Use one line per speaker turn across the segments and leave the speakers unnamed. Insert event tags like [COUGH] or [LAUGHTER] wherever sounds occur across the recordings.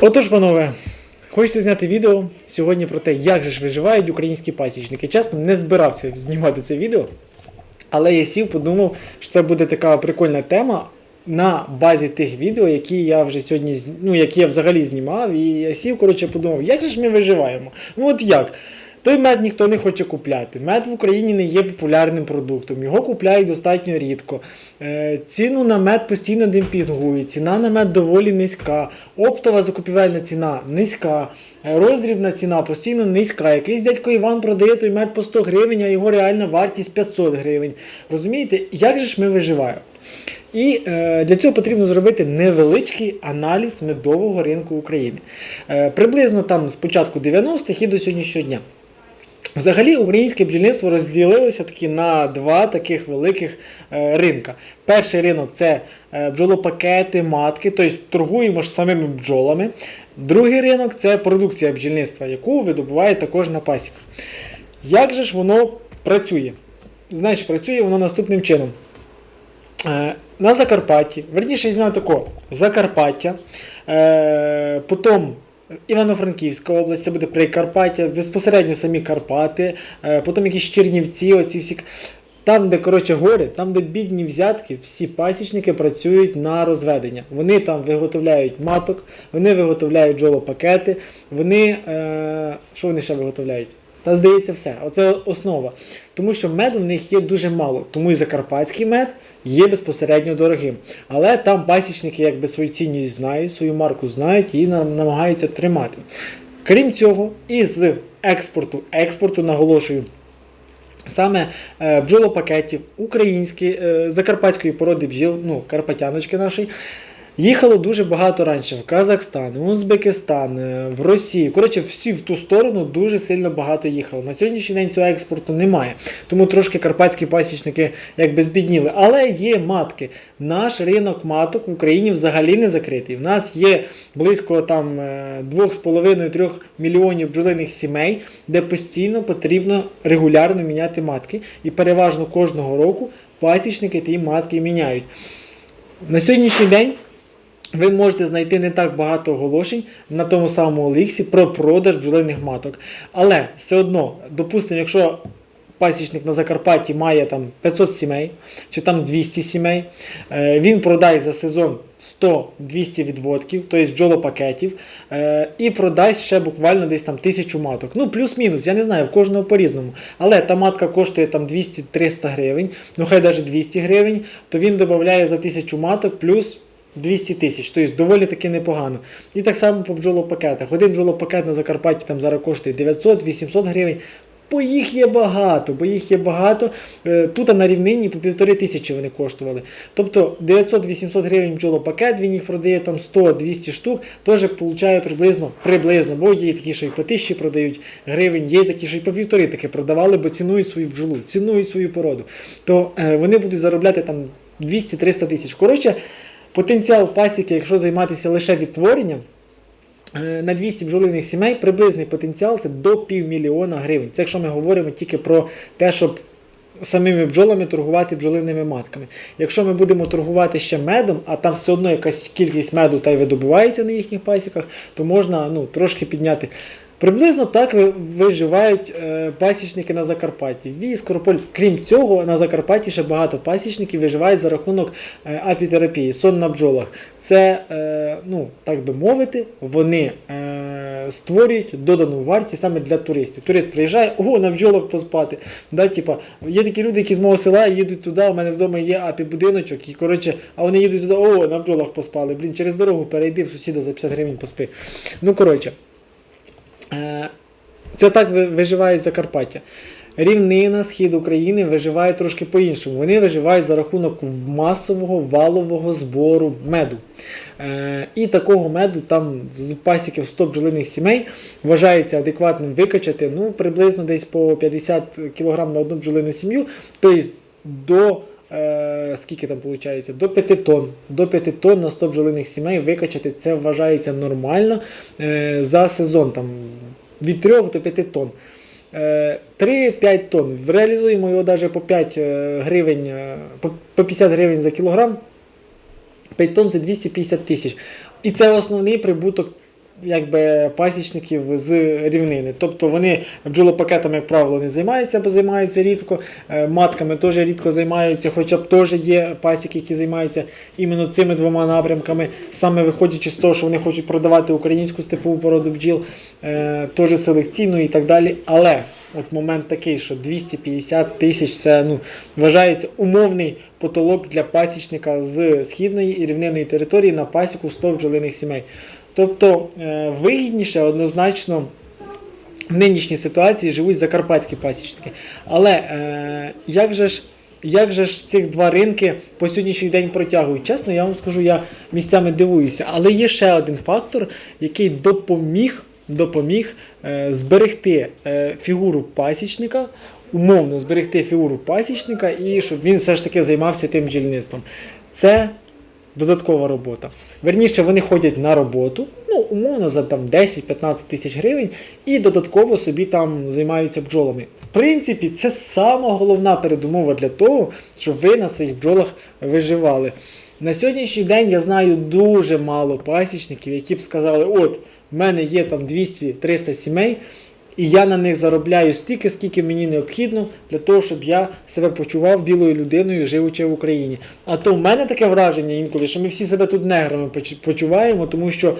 Отож, панове, хочеться зняти відео сьогодні про те, як же ж виживають українські пасічники. Чесно, не збирався знімати це відео, але я сів, подумав, що це буде така прикольна тема на базі тих відео, які я вже сьогодні ну, які я взагалі знімав. І я сів, коротше, подумав, як же ж ми виживаємо? Ну от як? Той мед ніхто не хоче купляти. Мед в Україні не є популярним продуктом. Його купляють достатньо рідко. Е, ціну на мед постійно демпінгують. Ціна на мед доволі низька. Оптова закупівельна ціна низька. Е, Роздрібна ціна постійно низька. Якийсь дядько Іван продає той мед по 100 гривень, а його реальна вартість 500 гривень. Розумієте, як же ж ми виживаємо? І е, для цього потрібно зробити невеличкий аналіз медового ринку України. Е, приблизно там з початку 90-х і до сьогоднішнього дня. Взагалі українське бджільництво розділилося таки на два таких великих е, ринка. Перший ринок це е, бджолопакети, матки, тобто торгуємо ж самими бджолами. Другий ринок це продукція бджільництва, яку видобувають також на пасіках. Як же ж воно працює? Значить, працює воно наступним чином. Е, На Закарпатті, верніше візьмемо тако, Закарпаття, потім Івано-Франківська область, це буде Прикарпаття, безпосередньо самі Карпати, е, потім якісь Чернівці, оці всі. Там, де коротше гори, там, де бідні взятки, всі пасічники працюють на розведення. Вони там виготовляють маток, вони виготовляють джолопакети, вони. Е, що вони ще виготовляють? Та здається, все. Оце основа. Тому що меду в них є дуже мало. Тому і закарпатський мед є безпосередньо дорогим. Але там пасічники якби свою цінність знають, свою марку знають і нам- намагаються тримати. Крім цього, із експорту, експорту наголошую. Саме е, бджолопакетів українські, е, закарпатської породи бджіл, ну, карпатяночки нашої, їхало дуже багато раніше в Казахстан, в Узбекистан, е, в Росію. Коротше, всі в ту сторону дуже сильно багато їхало. На сьогоднішній день цього експорту немає. Тому трошки карпатські пасічники якби збідніли. Але є матки. Наш ринок маток в Україні взагалі не закритий. В нас є близько там е, 2,5-3 мільйонів бджолиних сімей, де постійно потрібно регулярно міняти матки. І переважно кожного року пасічники ті матки міняють. На сьогоднішній день ви можете знайти не так багато оголошень на тому самому Оліксі про продаж бджолиних маток. Але все одно, допустимо, якщо пасічник на Закарпатті має там 500 сімей чи там 200 сімей, е, він продає за сезон 100-200 відводків, тобто бджолопакетів, е, і продасть ще буквально десь там тисячу маток. Ну, плюс-мінус, я не знаю, в кожного по-різному. Але та матка коштує там 200-300 гривень, ну хай навіть 200 гривень, то він додає за тисячу маток плюс 200 тисяч, тобто доволі таки непогано. І так само по бджолопакетах. Один бджолопакет на Закарпатті там зараз коштує 900-800 гривень. Бо їх є багато, бо їх є багато. Е, Тут на рівнині по півтори тисячі вони коштували. Тобто 900-800 гривень бджолопакет, він їх продає там 100-200 штук, теж получає приблизно, приблизно, бо є такі, що і по тисячі продають гривень, є такі, що і по півтори таки продавали, бо цінують свою бджолу, цінують свою породу. То е, вони будуть заробляти там 200-300 тисяч. Коротше, потенціал пасіки, якщо займатися лише відтворенням, е, на 200 бджолиних сімей приблизний потенціал це до півмільйона гривень. Це якщо ми говоримо тільки про те, щоб самими бджолами торгувати бджолиними матками. Якщо ми будемо торгувати ще медом, а там все одно якась кількість меду та й видобувається на їхніх пасіках, то можна ну, трошки підняти. Приблизно так виживають е, пасічники на Закарпатті. Скоропольськ. Крім цього, на Закарпатті ще багато пасічників виживають за рахунок е, апітерапії, сон на бджолах. Це, е, ну, так би мовити, вони створюють додану вартість саме для туристів. Турист приїжджає, о, на бджолах поспати. Да, типа, є такі люди, які з мого села їдуть туди, у мене вдома є апі-будиночок, і коротше, а вони їдуть туди, о, на бджолах поспали. Блін, через дорогу перейди в сусіда за 50 гривень поспи. Ну, коротше. Е, Це так ви- виживають Закарпаття. Рівнина, схід України виживає трошки по-іншому. Вони виживають за рахунок масового валового збору меду. Е, і такого меду там з пасіків 100 бджолиних сімей вважається адекватним викачати ну, приблизно десь по 50 кг на одну бджолину сім'ю. Тобто до е, скільки там виходить? До 5 тонн. До 5 тонн на 100 бджолиних сімей викачати це вважається нормально е, за сезон. Там, від 3 до 5 тонн. Е, 3-5 тонн. Реалізуємо його навіть по 5 е, гривень, е, по 50 гривень за кілограм. 5 тонн це 250 тисяч. І це основний прибуток якби, пасічників з рівнини. Тобто вони бджолопакетами, як правило, не займаються, або займаються рідко. Е, Матками теж рідко займаються, хоча б теж є пасіки, які займаються іменно цими двома напрямками, саме виходячи з того, що вони хочуть продавати українську степову породу бджіл, е, теж селекційну і так далі. Але от момент такий, що 250 тисяч це ну, вважається умовний потолок для пасічника з східної і рівнинної території на пасіку 100 бджолиних сімей. Тобто е, вигідніше однозначно в нинішній ситуації живуть закарпатські пасічники. Але е, як же ж. Як же ж ці два ринки по сьогоднішній день протягують? Чесно, я вам скажу, я місцями дивуюся. Але є ще один фактор, який допоміг, допоміг е, зберегти е, фігуру пасічника, умовно зберегти фігуру пасічника і щоб він все ж таки займався тим бджільництвом. Це додаткова робота. Верніше, вони ходять на роботу, ну, умовно, за там 10-15 тисяч гривень, і додатково собі там займаються бджолами. В принципі, це сама головна передумова для того, щоб ви на своїх бджолах виживали. На сьогоднішній день я знаю дуже мало пасічників, які б сказали, от, в мене є там 200-300 сімей, і я на них заробляю стільки, скільки мені необхідно для того, щоб я себе почував білою людиною, живучи в Україні. А то в мене таке враження інколи, що ми всі себе тут неграми почуваємо, тому що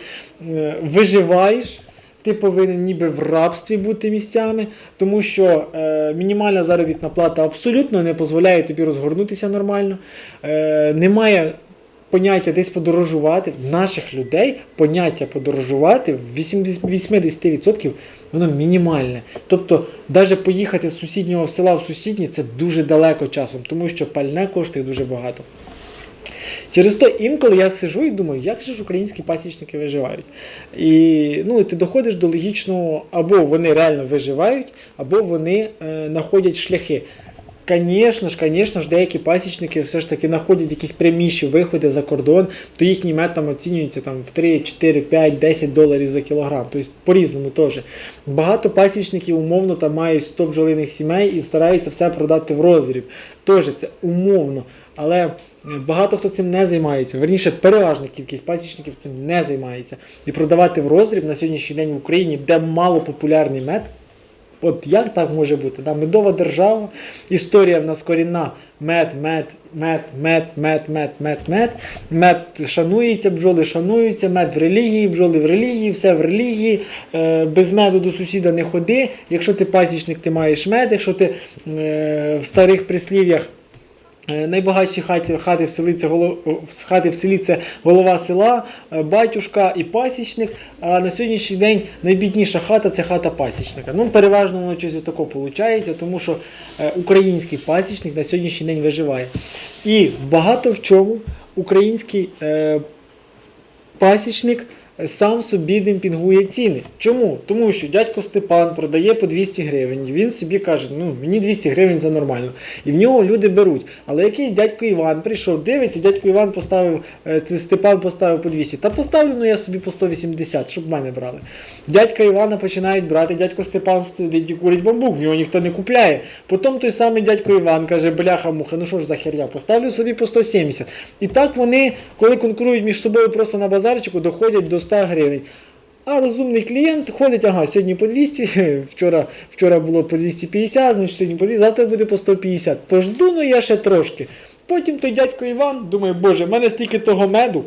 е, виживаєш. Ти повинен ніби в рабстві бути місцями, тому що е, мінімальна заробітна плата абсолютно не дозволяє тобі розгорнутися нормально. Е, немає поняття десь подорожувати. В наших людей поняття подорожувати в 80 80% воно мінімальне. Тобто, навіть поїхати з сусіднього села в сусіднє це дуже далеко часом, тому що пальне коштує дуже багато. Через то інколи я сижу і думаю, як же ж українські пасічники виживають. І ну, ти доходиш до логічного, або вони реально виживають, або вони е, знаходять шляхи. Звісно ж, звісно ж, деякі пасічники все ж таки знаходять якісь пряміші виходи за кордон, то їхній мед там оцінюється там, в 3, 4, 5, 10 доларів за кілограм. Тобто по-різному теж. Багато пасічників умовно там мають 100 бджолиних сімей і стараються все продати в розріб. Теж це умовно. Але багато хто цим не займається. Верніше, переважна кількість пасічників цим не займається. І продавати в розріб на сьогоднішній день в Україні, де мало популярний мед. От як так може бути? Да? Медова держава, історія в нас корінна. Мед, мед, мед, мед, мед, мед, мед, мед. Мед шанується, бджоли шануються, мед в релігії, бджоли в релігії, все в релігії. Е, без меду до сусіда не ходи. Якщо ти пасічник, ти маєш мед, якщо ти е, в старих прислів'ях. Е, Найбагатші хаті, хати, в селі це голов, хати в селі це голова села, е, батюшка і пасічник. А на сьогоднішній день найбідніша хата це хата пасічника. Ну, переважно воно щось таке виходить, тому що е, український пасічник на сьогоднішній день виживає. І багато в чому український пасічник сам собі демпінгує ціни. Чому? Тому що дядько Степан продає по 200 гривень. Він собі каже, ну мені 200 гривень за нормально. І в нього люди беруть. Але якийсь дядько Іван прийшов, дивиться, дядько Іван поставив, е, Степан поставив по 200. Та поставлю ну, я собі по 180, щоб мене брали. Дядька Івана починають брати, дядько Степан сидить курить бамбук, в нього ніхто не купляє. Потім той самий дядько Іван каже, бляха муха, ну що ж за херня, поставлю собі по 170. І так вони, коли конкурують між собою просто на базарчику, доходять до 100 гривень. А розумний клієнт ходить, ага, сьогодні по 200, [LAUGHS] вчора, вчора було по 250, значить сьогодні по 200, завтра буде по 150. Пожду, ну я ще трошки. Потім той дядько Іван думає, боже, в мене стільки того меду.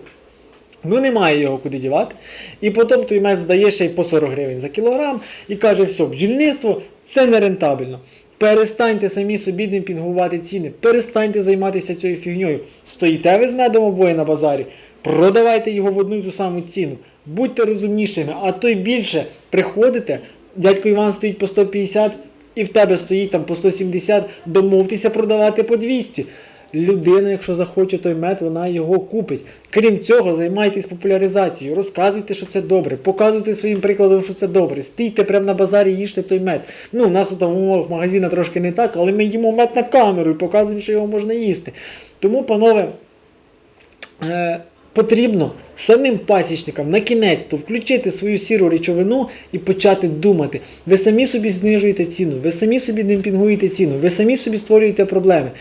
Ну, немає його куди дівати. І потім той мед здає ще й по 40 гривень за кілограм і каже, все, бджільництво це не рентабельно. Перестаньте самі собі демпінгувати ціни, перестаньте займатися цією фігньою. Стоїте ви з медом обоє на базарі, продавайте його в одну і ту саму ціну. Будьте розумнішими, а то й більше приходите, дядько Іван стоїть по 150 і в тебе стоїть там по 170, домовтеся продавати по 200. Людина, якщо захоче той мед, вона його купить. Крім цього, займайтесь популяризацією, розказуйте, що це добре, показуйте своїм прикладом, що це добре. Стійте прямо на базарі, їжте той мед. Ну, у нас тут в умовах магазину трошки не так, але ми їмо мед на камеру і показуємо, що його можна їсти. Тому, панове, е, потрібно самим пасічникам на кінець то включити свою сіру речовину і почати думати. Ви самі собі знижуєте ціну, ви самі собі демпінгуєте ціну, ви самі собі створюєте проблеми.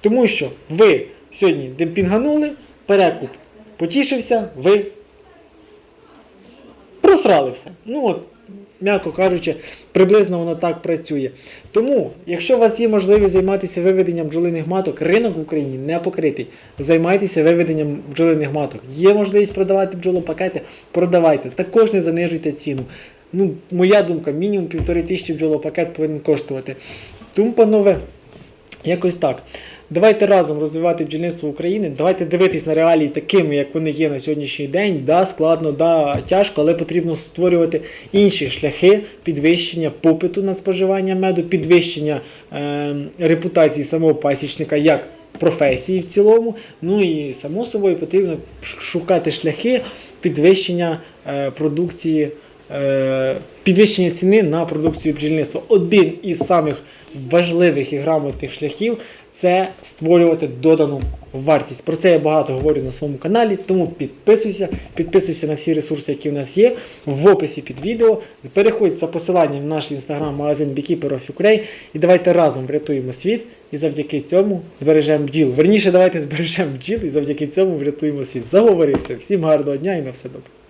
Тому що ви сьогодні демпінганули, перекуп потішився, ви просрали все. Ну от, м'яко кажучи, приблизно воно так працює. Тому, якщо у вас є можливість займатися виведенням бджолиних маток, ринок в Україні не покритий. Займайтеся виведенням бджолиних маток. Є можливість продавати бджолопакети, продавайте. Також не занижуйте ціну. Ну, моя думка, мінімум півтори тисячі бджолопакет повинен коштувати. Тому, панове, Якось так. Давайте разом розвивати бджільництво України. Давайте дивитись на реалії такими, як вони є на сьогоднішній день. Да, складно, да, тяжко, але потрібно створювати інші шляхи підвищення попиту на споживання меду, підвищення е, репутації самого пасічника як професії в цілому. Ну і само собою потрібно шукати шляхи підвищення е, продукції. е, Підвищення ціни на продукцію бджільництва. Один із самих важливих і грамотних шляхів це створювати додану вартість. Про це я багато говорю на своєму каналі, тому підписуйся, підписуйся на всі ресурси, які в нас є в описі під відео. Переходь за посиланням в наш інстаграм-магазин Beekeeper of Ukraine і давайте разом врятуємо світ і завдяки цьому збережемо бджіл. Верніше, давайте збережемо бджіл і завдяки цьому врятуємо світ. Заговорився. Всім гарного дня і на все добре.